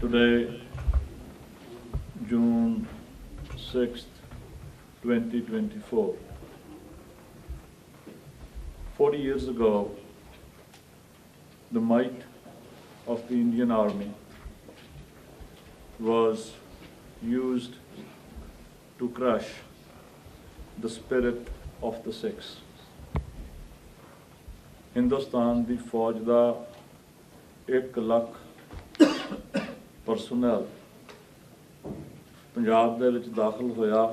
Today, June 6th, 2024. 40 years ago, the might of the Indian Army was used to crush the spirit of the Sikhs. Hindustan ਦੀ ਫੌਜ ਦਾ 1 lakh personal Punjab ਦੇ ਵਿੱਚ ਦਾਖਲ ਹੋਇਆ।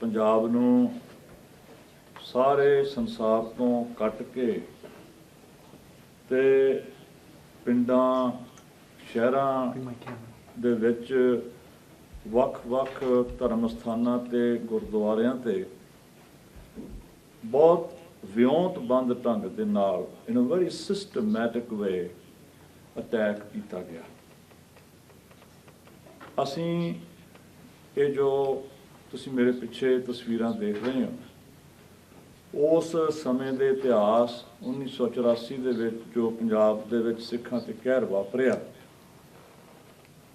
ਪੰਜਾਬ ਨੂੰ ਸਾਰੇ ਸੰਸਾਰ ਤੋਂ ਕੱਟ ਕੇ ਤੇ ਪਿੰਡਾਂ, ਸ਼ਹਿਰਾਂ ਦੇ ਵਿੱਚ ਵੱਖ-ਵੱਖ ਧਰਮ ਸਥਾਨਾਂ ਤੇ ਗੁਰਦੁਆਰਿਆਂ ਤੇ ਬਹੁਤ ਵਿਉਂਤਬੰਦ ਢੰਗ ਦੇ ਨਾਲ in a very systematic way attack ਕੀਤਾ ਗਿਆ। ਅਸੀਂ ਇਹ ਜੋ ਤੁਸੀਂ ਮੇਰੇ ਪਿੱਛੇ ਤਸਵੀਰਾਂ ਦੇਖ ਰਹੇ ਹੋ, ਉਸ ਸਮੇਂ ਦੇ ਇਤਿਹਾਸ 1984 ਦੇ ਵਿੱਚ ਜੋ ਪੰਜਾਬ ਦੇ ਵਿੱਚ ਸਿੱਖਾਂ ਤੇ ਕਹਿਰ ਵਾਪਰਿਆ,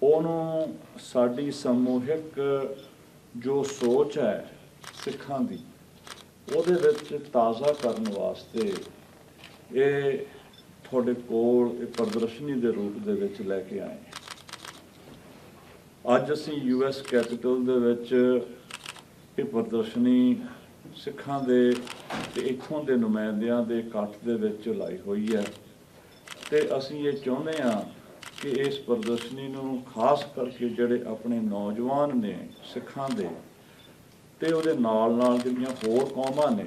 ਉਹਨੂੰ ਸਾਡੀ ਸਮੂਹਿਕ ਜੋ ਸੋਚ ਹੈ ਸਿੱਖਾਂ ਦੀ, ਉਹਦੇ ਵਿੱਚ ਤਾਜ਼ਾ ਕਰਨ ਵਾਸਤੇ ਇਹ ਤੁਹਾਡੇ ਕੋਲ ਇਹ ਪ੍ਰਦਰਸ਼ਨੀ ਦੇ ਰੂਪ ਦੇ ਵਿੱਚ ਲੈ ਕੇ ਆਏ। ਅੱਜ ਅਸੀਂ ਯੂਐਸ ਕੈਪੀਟਲ ਦੇ ਵਿੱਚ ਇਹ ਪ੍ਰਦਰਸ਼ਨੀ ਸਿੱਖਾਂ ਦੇ ਤੇ ਇੱਥੋਂ ਦੇ ਨੁਮਾਇੰਦਿਆਂ ਦੇ ਇਕੱਠ ਦੇ ਵਿੱਚ ਲਾਈ ਹੋਈ ਹੈ। ਤੇ ਅਸੀਂ ਇਹ ਚਾਹੁੰਦੇ ਹਾਂ ਕਿ ਇਸ ਪ੍ਰਦਰਸ਼ਨੀ ਨੂੰ ਖਾਸ ਕਰਕੇ ਜਿਹੜੇ ਆਪਣੇ ਨੌਜਵਾਨ ਨੇ ਸਿੱਖਾਂ ਦੇ ਤੇ ਉਹਦੇ ਨਾਲ ਨਾਲ ਜਿਹੜੀਆਂ ਹੋਰ ਕੌਮਾਂ ਨੇ,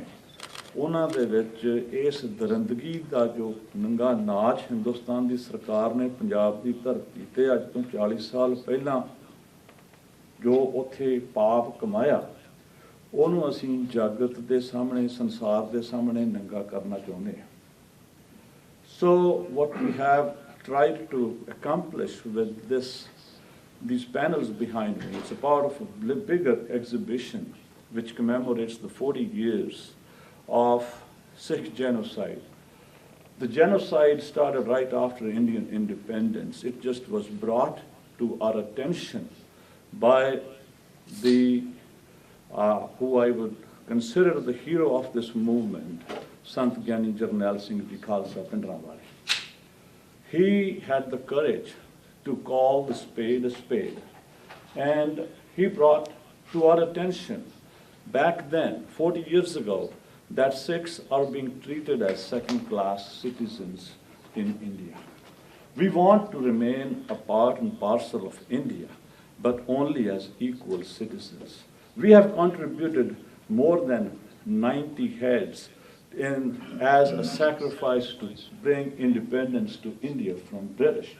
ਉਹਨਾਂ ਦੇ ਵਿੱਚ ਇਸ ਦਰਿੰਦਗੀ ਦਾ ਜੋ ਨੰਗਾ ਨਾਚ ਹਿੰਦੁਸਤਾਨ ਦੀ ਸਰਕਾਰ ਨੇ ਪੰਜਾਬ ਦੀ ਧਰਤੀ ਤੇ ਅੱਜ ਤੋਂ 40 ਸਾਲ ਪਹਿਲਾਂ ਜੋ ਉੱਥੇ ਪਾਪ ਕਮਾਇਆ ਉਹਨੂੰ ਅਸੀਂ ਜਗਤ ਦੇ ਸਾਹਮਣੇ ਸੰਸਾਰ ਦੇ ਸਾਹਮਣੇ ਨੰਗਾ ਕਰਨਾ ਚਾਹੁੰਦੇ ਹਾਂ So what we have tried to accomplish with this, these panels behind me, it's a part of a bl- bigger exhibition which commemorates the 40 years of Sikh genocide. The genocide started right after Indian independence. It just was brought to our attention by the, uh, who I would consider the hero of this movement, Sant Gyani Jarnail Singh Ji Khalsa Pindranwale. He had the courage to call the spade a spade. And he brought to our attention back then, 40 years ago, that Sikhs are being treated as second class citizens in India. We want to remain a part and parcel of India, but only as equal citizens. We have contributed more than 90 heads in, as a sacrifice to bring independence to India from British.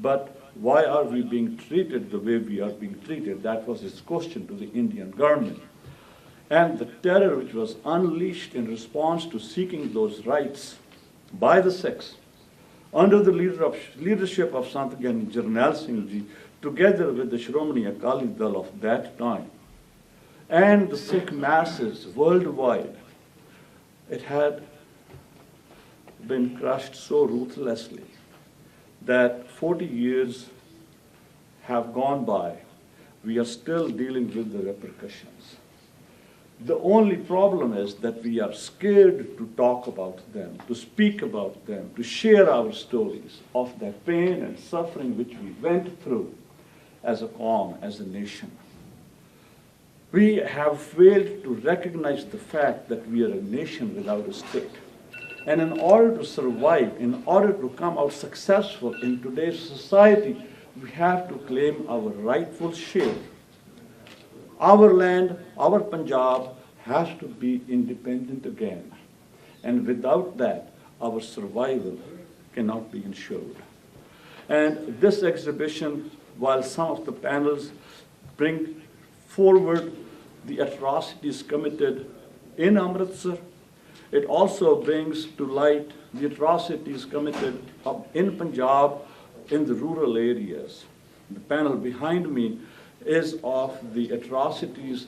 But why are we being treated the way we are being treated? That was his question to the Indian government. And the terror which was unleashed in response to seeking those rights by the Sikhs, under the leader of, leadership of Sant Gyani Jarnail Singh Ji, together with the Shromani Akali Dal of that time, and the Sikh masses worldwide, it had been crushed so ruthlessly that 40 years have gone by. We are still dealing with the repercussions. The only problem is that we are scared to talk about them, to speak about them, to share our stories of that pain and suffering which we went through as a Qawm, as a nation. We have failed to recognize the fact that we are a nation without a state. And in order to survive, in order to come out successful in today's society, we have to claim our rightful share. Our land, our Punjab has to be independent again. And without that, our survival cannot be ensured. And this exhibition, while some of the panels bring forward the atrocities committed in Amritsar, it also brings to light the atrocities committed in Punjab in the rural areas. The panel behind me is of the atrocities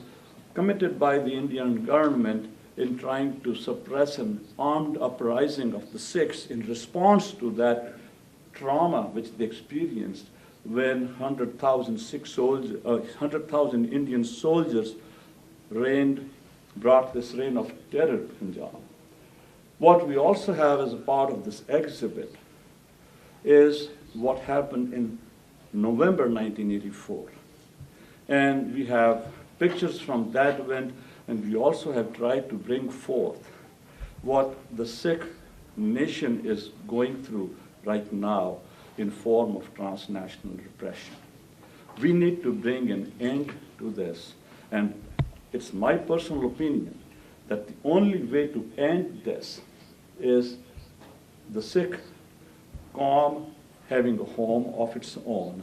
committed by the Indian government in trying to suppress an armed uprising of the Sikhs in response to that trauma which they experienced when 100,000 Sikh soldiers, uh, 100,000 Indian soldiers reigned, brought this reign of terror to Punjab. What we also have as a part of this exhibit is what happened in November 1984. And we have pictures from that event, and we also have tried to bring forth what the Sikh nation is going through right now in form of transnational repression. We need to bring an end to this, and it's my personal opinion that the only way to end this is the Sikh Qawm having a home of its own,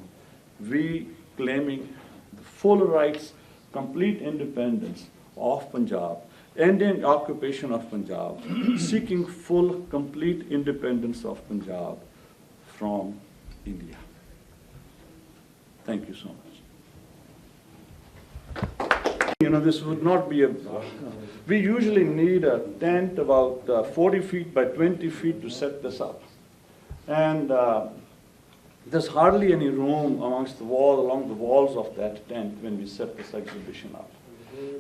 we claiming the full rights, complete independence of Punjab, ending occupation of Punjab, seeking full, complete independence of Punjab from India. Thank you so much. You know, this would not be a, we usually need a tent about uh, 40 feet by 20 feet to set this up. And uh, there's hardly any room amongst the wall, along the walls of that tent when we set this exhibition up.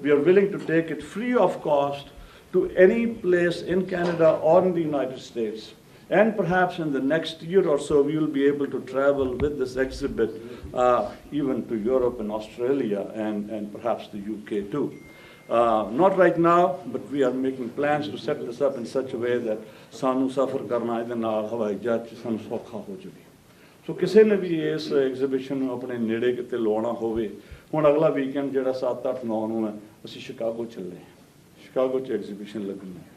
We are willing to take it free of cost to any place in Canada or in the United States. And perhaps in the next year or so, we will be able to travel with this exhibit uh, even to Europe and Australia and, and perhaps the UK too. Uh, not right now, but we are making plans to set this up in such a way that ਸਾਨੂੰ ਸਫ਼ਰ ਕਰਨਾ ਇਹਦੇ ਨਾਲ ਹਵਾਈ ਜਹਾਜ਼ 'ਚ ਸਾਨੂੰ ਸੌਖਾ ਹੋ ਜਾਵੇ ਸੋ ਕਿਸੇ ਨੇ ਵੀ ਇਸ ਐਗਜ਼ੀਬਿਸ਼ਨ ਨੂੰ ਆਪਣੇ ਨੇੜੇ ਕਿਤੇ ਲਵਾਉਣਾ ਹੋਵੇ ਹੁਣ ਅਗਲਾ ਵੀਕਐਂਡ ਜਿਹੜਾ 7 8 9 ਨੂੰ ਹੈ ਅਸੀਂ ਸ਼ਿਕਾਗੋ ਚੱਲੇ ਹਾਂ ਸ਼ਿਕਾਗੋ 'ਚ ਐਗਜ਼ੀਬਿਸ਼ਨ ਲੱਗਣੀ ਹੈ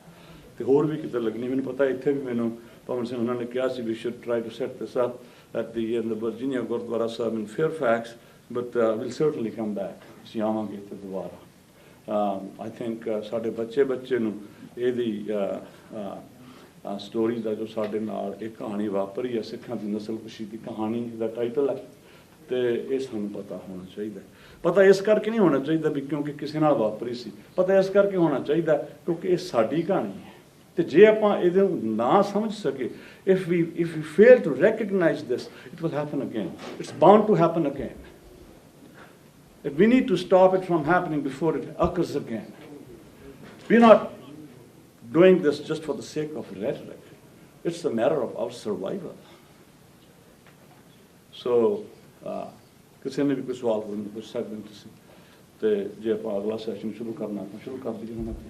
ਤੇ ਹੋਰ ਵੀ ਕਿਤੇ ਲੱਗਣੀ ਮੈਨੂੰ ਪਤਾ ਇੱਥੇ ਵੀ ਮੈਨੂੰ ਪਵਨ ਸਿੰਘ ਉਹਨਾਂ ਨੇ ਕਿਹਾ ਸੀ we should try to set this up at the in the Virginia Gurdwara Sahib in Fairfax but will certainly come back ਅਸੀਂ ਆਵਾਂਗੇ ਇੱਥੇ ਦੁਬਾਰਾ ਆਈ ਥਿੰਕ ਸਾਡੇ ਬੱਚੇ ਬੱਚੇ ਨੂੰ ਇਹਦੀ ਸਟੋਰੀ ਦਾ ਜੋ ਸਾਡੇ ਨਾਲ ਇਹ ਕਹਾਣੀ ਵਾਪਰੀ ਹੈ, ਸਿੱਖਾਂ ਦੀ ਨਸਲਕੁਸ਼ੀ ਦੀ ਕਹਾਣੀ ਦਾ ਟਾਈਟਲ ਹੈ। ਤੇ ਇਹ ਸਾਨੂੰ ਪਤਾ ਹੋਣਾ ਚਾਹੀਦਾ ਪਤਾ ਇਸ ਕਰਕੇ ਨਹੀਂ ਹੋਣਾ ਚਾਹੀਦਾ ਵੀ ਕਿਉਂਕਿ ਕਿਸੇ ਨਾਲ ਵਾਪਰੀ ਸੀ। ਪਤਾ ਇਸ ਕਰਕੇ ਹੋਣਾ ਚਾਹੀਦਾ ਕਿਉਂਕਿ ਇਹ ਸਾਡੀ ਕਹਾਣੀ ਹੈ। ਤੇ ਜੇ ਆਪਾਂ ਇਹਦੇ ਨੂੰ ਨਾ ਸਮਝ ਸਕੇ if we if you fail to recognise this it will happen again it's bound to happen again that we need to stop it from happening before it occurs again. We're not doing this just for the sake of rhetoric. It's a matter of our survival. So, uh, ਕਿਸੇ ਨੇ ਵੀ ਕੋਈ ਸਵਾਲ ਕਰਨ ਨੂੰ ਪੁੱਛ ਸਕਦੇ ਹੋ ਤੁਸੀਂ ਤੇ ਜੇ ਆਪਾਂ ਅਗਲਾ ਸੈਸ਼ਨ ਸ਼ੁਰੂ ਕਰਨਾ ਤਾਂ ਸ਼ੁਰੂ ਕਰ ਦਈਏ ਹੁਣ ਆਪਾਂ